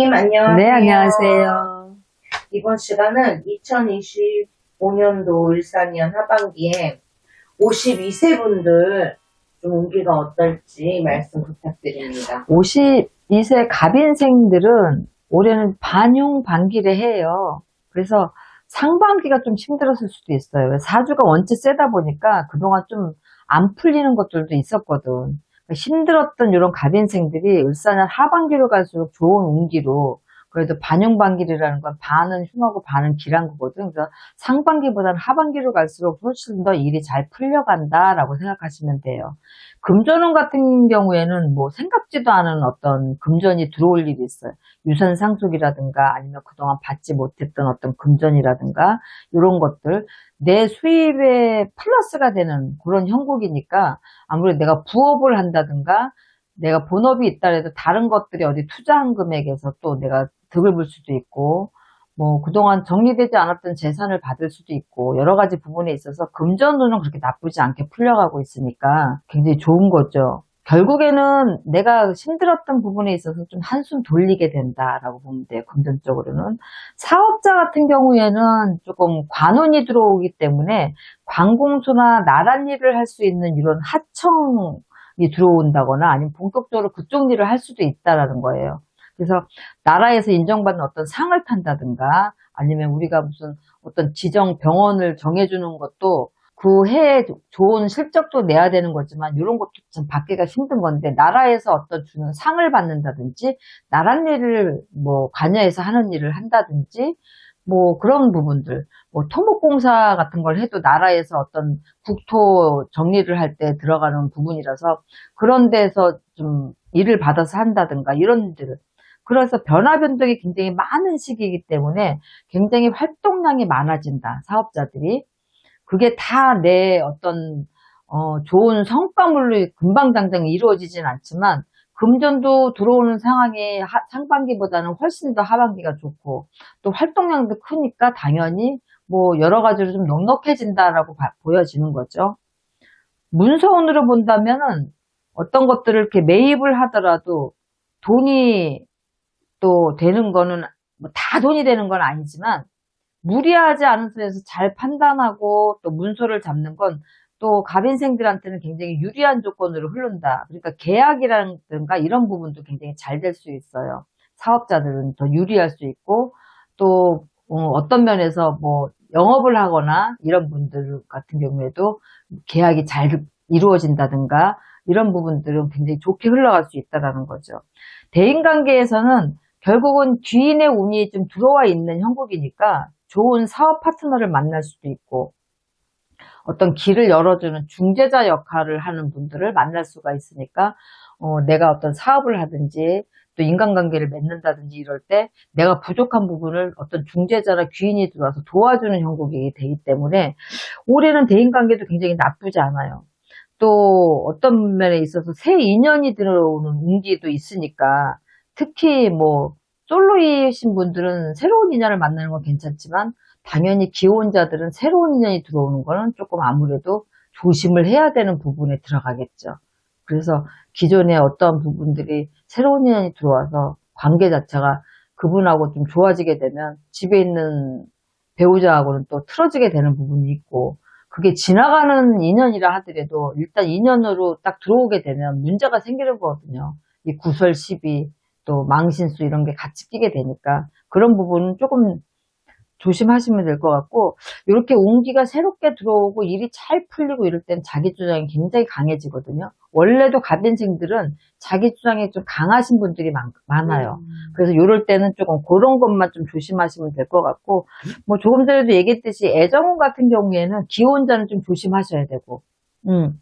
선생님, 안녕하세요. 네, 안녕하세요. 이번 시간은 2025년도 일산년 하반기에 52세 분들 좀 운기가 어떨지 말씀 부탁드립니다. 52세 갑인생들은 올해는 반용 반기를 해요. 그래서 상반기가 좀 힘들었을 수도 있어요. 사주가 원체 세다 보니까 그동안 좀 안 풀리는 것들도 있었거든. 힘들었던 이런 갑인생들이 을사년 하반기로 갈수록 좋은 운기로 그래도 반용반기라는 건 반은 흉하고 반은 기란 거거든. 그래서 상반기보다는 하반기로 갈수록 훨씬 더 일이 잘 풀려간다라고 생각하시면 돼요. 금전운 같은 경우에는 뭐 생각지도 않은 어떤 금전이 들어올 일이 있어요. 유산 상속이라든가 아니면 그동안 받지 못했던 어떤 금전이라든가 이런 것들 내 수입에 플러스가 되는 그런 형국이니까 아무래도 내가 부업을 한다든가 내가 본업이 있다 해도 다른 것들이 어디 투자한 금액에서 또 내가 득을 볼 수도 있고 뭐 그동안 정리되지 않았던 재산을 받을 수도 있고 여러 가지 부분에 있어서 금전운은 그렇게 나쁘지 않게 풀려가고 있으니까 굉장히 좋은 거죠. 결국에는 내가 힘들었던 부분에 있어서 좀 한숨 돌리게 된다라고 보면 돼요. 금전적으로는. 사업자 같은 경우에는 조금 관운이 들어오기 때문에 관공서나 나란 일을 할 수 있는 이런 하청이 들어온다거나 아니면 본격적으로 그쪽 일을 할 수도 있다라는 거예요. 그래서 나라에서 인정받는 어떤 상을 탄다든가 아니면 우리가 무슨 어떤 지정 병원을 정해주는 것도 그 해에 좋은 실적도 내야 되는 거지만 이런 것도 좀 받기가 힘든 건데 나라에서 어떤 주는 상을 받는다든지 나란 일을 뭐 관여해서 하는 일을 한다든지 뭐 그런 부분들. 뭐 토목공사 같은 걸 해도 나라에서 어떤 국토 정리를 할 때 들어가는 부분이라서 그런 데서 좀 일을 받아서 한다든가 이런 일들 그래서 변화 변동이 굉장히 많은 시기이기 때문에 굉장히 활동량이 많아진다 사업자들이. 그게 다 내 어떤 어, 좋은 성과물로 금방 당장 이루어지진 않지만 금전도 들어오는 상황이 하- 상반기보다는 훨씬 더 하반기가 좋고 또 활동량도 크니까 당연히 뭐 여러 가지로 좀 넉넉해진다라고 봐- 보여지는 거죠. 문서운으로 본다면은 어떤 것들을 이렇게 매입을 하더라도 돈이 또 되는 거는 뭐 다 돈이 되는 건 아니지만 무리하지 않은 선에서 잘 판단하고 또 문서를 잡는 건 또 갑인생들한테는 굉장히 유리한 조건으로 흐른다. 그러니까 계약이라든가 이런 부분도 굉장히 잘 될 수 있어요. 사업자들은 더 유리할 수 있고 또 어, 떤 면에서 뭐 영업을 하거나 이런 분들 같은 경우에도 계약이 잘 이루어진다든가 이런 부분들은 굉장히 좋게 흘러갈 수 있다라는 거죠. 대인 관계에서는 결국은 귀인의 운이 좀 들어와 있는 형국이니까 좋은 사업 파트너를 만날 수도 있고 어떤 길을 열어주는 중재자 역할을 하는 분들을 만날 수가 있으니까 어, 내가 어떤 사업을 하든지 또 인간관계를 맺는다든지 이럴 때 내가 부족한 부분을 어떤 중재자나 귀인이 들어와서 도와주는 형국이 되기 때문에 올해는 대인관계도 굉장히 나쁘지 않아요. 또 어떤 면에 있어서 새 인연이 들어오는 운기도 있으니까 특히 뭐 솔로이신 분들은 새로운 인연을 만나는 건 괜찮지만 당연히 기혼자들은 새로운 인연이 들어오는 거는 조금 아무래도 조심을 해야 되는 부분에 들어가겠죠. 그래서 기존에 어떤 부분들이 새로운 인연이 들어와서 관계 자체가 그분하고 좀 좋아지게 되면 집에 있는 배우자하고는 또 틀어지게 되는 부분이 있고 그게 지나가는 인연이라 하더라도 일단 인연으로 딱 들어오게 되면 문제가 생기는 거거든요. 이 구설 시비 또 망신수 이런 게 같이 끼게 되니까 그런 부분은 조금 조심하시면 될 것 같고 이렇게 운기가 새롭게 들어오고 일이 잘 풀리고 이럴 땐 자기 주장이 굉장히 강해지거든요. 원래도 갑인생들은 자기 주장이 좀 강하신 분들이 많, 많아요. 그래서 이럴 때는 조금 그런 것만 좀 조심하시면 될 것 같고 뭐 조금 전에도 얘기했듯이 애정운 같은 경우에는 기혼자는 좀 조심하셔야 되고 음.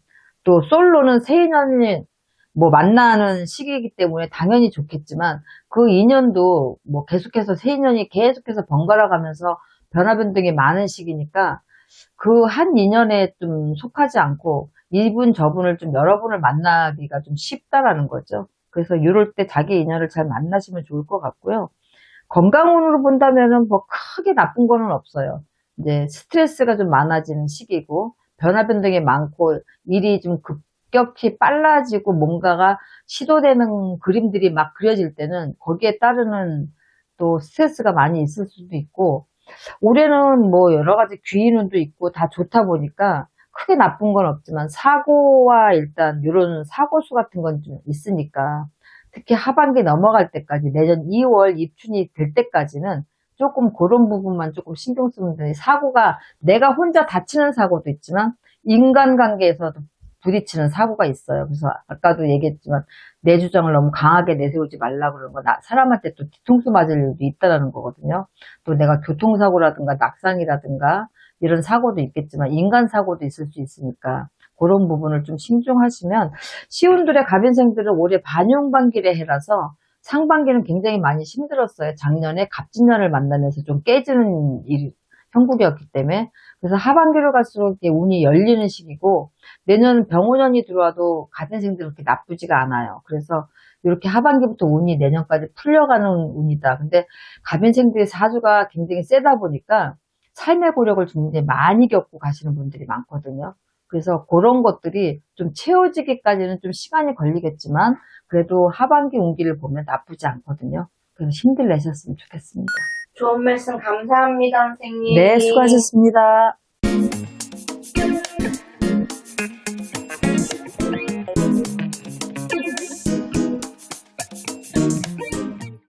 또 솔로는 새 인연이 뭐 만나는 시기이기 때문에 당연히 좋겠지만 그 인연도 뭐 계속해서 새 인연이 계속해서 번갈아 가면서 변화 변동이 많은 시기니까 그 한 인연에 좀 속하지 않고 이분 저분을 좀 여러 분을 만나기가 좀 쉽다라는 거죠. 그래서 이럴 때 자기 인연을 잘 만나시면 좋을 것 같고요. 건강운으로 본다면은 뭐 크게 나쁜 거는 없어요. 이제 스트레스가 좀 많아지는 시기고 변화 변동이 많고 일이 좀 급, 급격히 빨라지고 뭔가가 시도되는 그림들이 막 그려질 때는 거기에 따르는 또 스트레스가 많이 있을 수도 있고 올해는 뭐 여러 가지 귀인운도 있고 다 좋다 보니까 크게 나쁜 건 없지만 사고와 일단 이런 사고수 같은 건 좀 있으니까 특히 하반기 넘어갈 때까지 내년 2월 입춘이 될 때까지는 조금 그런 부분만 조금 신경 쓰면 돼. 사고가 내가 혼자 다치는 사고도 있지만 인간관계에서도 부딪히는 사고가 있어요. 그래서 아까도 얘기했지만 내 주장을 너무 강하게 내세우지 말라 그러는 거. 나, 사람한테 또 뒤통수 맞을 일도 있다라는 거거든요. 또 내가 교통사고라든가 낙상이라든가 이런 사고도 있겠지만 인간 사고도 있을 수 있으니까 그런 부분을 좀 신중하시면 시운들의 갑인생들은 올해 반용반기래 해라서 상반기는 굉장히 많이 힘들었어요. 작년에 갑진년을 만나면서 좀 깨지는 일, 형국이었기 때문에 그래서 하반기로 갈수록 운이 열리는 시기고 내년 병원년이 들어와도 갑인생들 그렇게 나쁘지가 않아요. 그래서 이렇게 하반기부터 운이 내년까지 풀려가는 운이다. 근데 갑인생들의 사주가 굉장히 세다 보니까 삶의 고력을 굉장히 많이 겪고 가시는 분들이 많거든요. 그래서 그런 것들이 좀 채워지기까지는 좀 시간이 걸리겠지만 그래도 하반기 운기를 보면 나쁘지 않거든요. 그래서 힘들 내셨으면 좋겠습니다. 좋은 말씀 감사합니다, 선생님. 네, 수고하셨습니다.